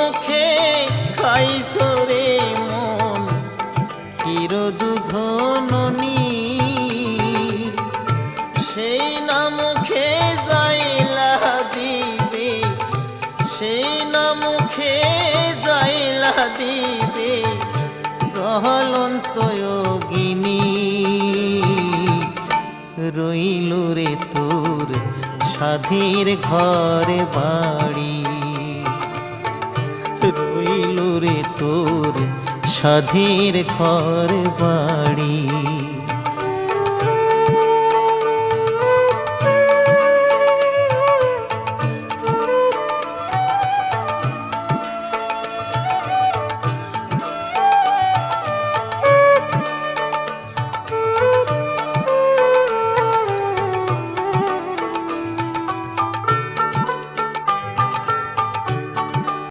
মুখে খাইছো রে মন ক্ষীর দুধ ননি সেই না মুখে যাইলা দিবে, সেই না মুখে যাইলা দিবে জহলন্ত যোগিনী রইল রে তোর সাধীর ঘরে বাড়ি। রইল রে তোর সাধীর ঘর বাড়ি।